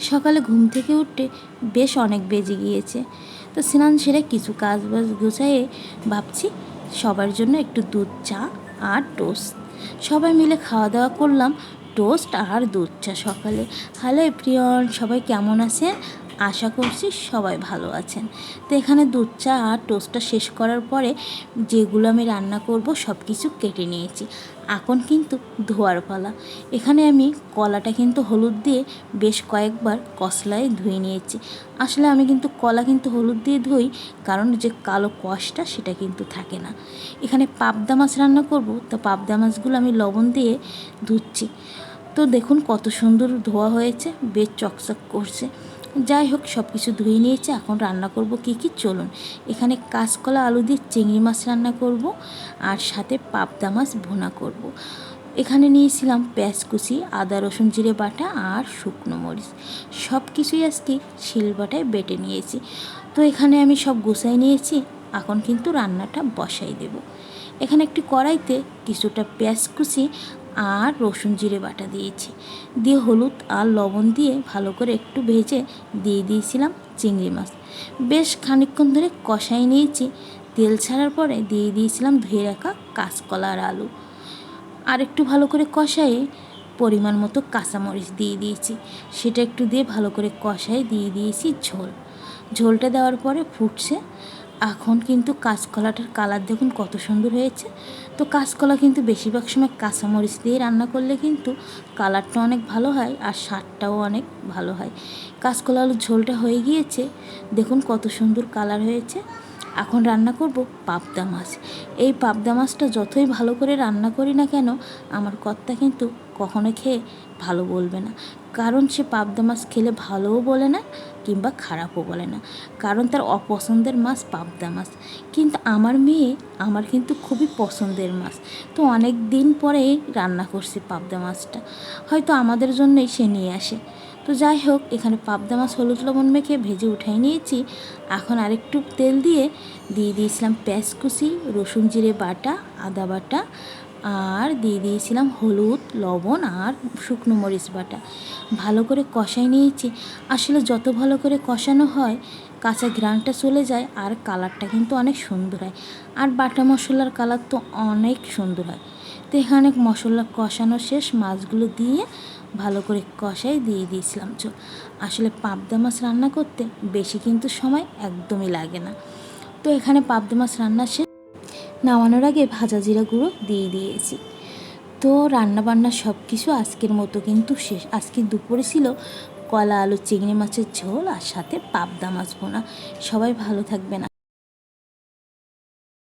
সকালে ঘুম থেকে উঠতে বেশ অনেক বেজে গিয়েছে। তো স্নান সেরে কিছু কাজ বাজ গুছাইয়ে ভাবছি সবার জন্য একটু দুধ, চা আর টোস্ট। সবাই মিলে খাওয়া দাওয়া করলাম, টোস্ট আর দুধ, চা সকালে। হ্যালো প্রিয়ন সবাই কেমন আছেন? আশা করছি সবাই ভালো আছেন। তো এখানে দুধ, চা আর টোস্টটা শেষ করার পরে যেগুলো আমি রান্না করব সব কিছু কেটে নিয়েছি। এখন কিন্তু ধোয়ার পালা। এখানে আমি কলাটা কিন্তু হলুদ দিয়ে বেশ কয়েকবার কসলায় ধুয়ে নিয়েছি। আসলে আমি কিন্তু কলা কিন্তু হলুদ দিয়ে ধুই, কারণ যে কালো কষটা সেটা কিন্তু থাকে না। এখানে পাবদা মাছ রান্না করব, তো পাবদা মাছগুলো আমি লবণ দিয়ে ধুচ্ছি। তো দেখুন কত সুন্দর ধোয়া হয়েছে, বেশ চকচক করছে। যাই হোক সব কিছু ধুয়ে নিয়েছি। এখন রান্না করব কি কি? চলুন, এখানে কাঁচকলা, আলু দিয়ে চিংড়ি মাছ রান্না করব আর সাথে পাবদা মাছ ভুনা করব। এখানে নিয়েছিলাম পেঁয়াজ কুচি, আদা, রসুন, জিরে বাটা আর শুকনো মরিচ। সব কিছুই আজকে শিলবাটায় বেটে নিয়েছি। তো এখানে আমি সব গুছাই নিয়েছি। এখন কিন্তু রান্নাটা বসাই দেব। এখানে একটি কড়াইতে কিছুটা পেঁয়াজ কুচি আর রসুন জিরে বাটা দিয়েছি। দিয়ে হলুদ আর লবণ দিয়ে ভালো করে একটু ভেজে দিয়ে দিয়েছিলাম চিংড়ি মাছ। বেশ খানিকক্ষণ ধরে কষাই নিয়েছি। তেল ছাড়ার পরে দিয়ে দিয়েছিলাম ধুয়ে রাখা কাঁচকলা আর আলু। আর একটু ভালো করে কষায়ে পরিমাণ মতো কাঁচামরিচ দিয়ে দিয়েছি। সেটা একটু দিয়ে ভালো করে কষাই দিয়ে দিয়েছি ঝোল। ঝোলটা দেওয়ার পরে ফুটছে। এখন কিন্তু কাঁচকলাটার কালার দেখুন কত সুন্দর হয়েছে। তো কাঁচকলা কিন্তু বেশিরভাগ সময় কাঁচামরিচ দিয়ে রান্না করলে কিন্তু কালারটা অনেক ভালো হয় আর স্বাদটাও অনেক ভালো হয়। কাঁচকলা আলুর ঝোলটা হয়ে গিয়েছে। দেখুন কত সুন্দর কালার হয়েছে। এখন রান্না করব পাবদা মাছ। এই পাবদা মাছটা যতই ভালো করে রান্না করি না কেন, আমার কর্তা কিন্তু কখনো খেয়ে ভালো বলবে না। কারণ সে পাবদা মাছ খেলে ভালোও বলে না কিংবা খারাপও বলে না। কারণ তার অপছন্দের মাছ পাবদা মাছ। কিন্তু আমার মেয়ে আমার কিন্তু খুবই পছন্দের মাছ। তো অনেক দিন পরেই রান্না করছে পাবদা মাছটা। হয়তো আমাদের জন্যই সে নিয়ে আসে। তো যাই হোক, এখানে পাবদা মাছ হলুদ লবণ মেখে ভেজে উঠাই নিয়েছি। এখন আরেকটু তেল দিয়ে দিয়ে দিয়েছিলাম পেঁয়াজ কুচি রসুন জিরে বাটা, আদা বাটা, আর দিয়ে দিয়েছিলাম হলুদ লবণ আর শুকনো মরিচ বাটা। ভালো করে কষাই নিয়েছি। আসলে যত ভালো করে কষানো হয়, কাঁচা ঘ্রানটা চলে যায় আর কালারটা কিন্তু অনেক সুন্দর হয়। আর বাটা মশলার কালার তো অনেক সুন্দর হয়। তো এখানে মশলা কষানো শেষ। মাছগুলো দিয়ে ভালো করে কষাই দিয়ে দিয়েছিলাম। চো, আসলে পাবদা মাছ রান্না করতে বেশি কিন্তু সময় একদমই লাগে না। তো এখানে পাবদা মাছ রান্না শেষ। নামানোর আগে ভাজা জিরা গুঁড়ো দিয়ে দিয়েছি। তো রান্না বান্না সব কিছু আজকের মতো কিন্তু শেষ। আজকে দুপুরে ছিল কলা, আলু, চিংড়ি মাছের ঝোল আর সাথে পাবদা মাছ বোনা সবাই ভালো থাকবেন।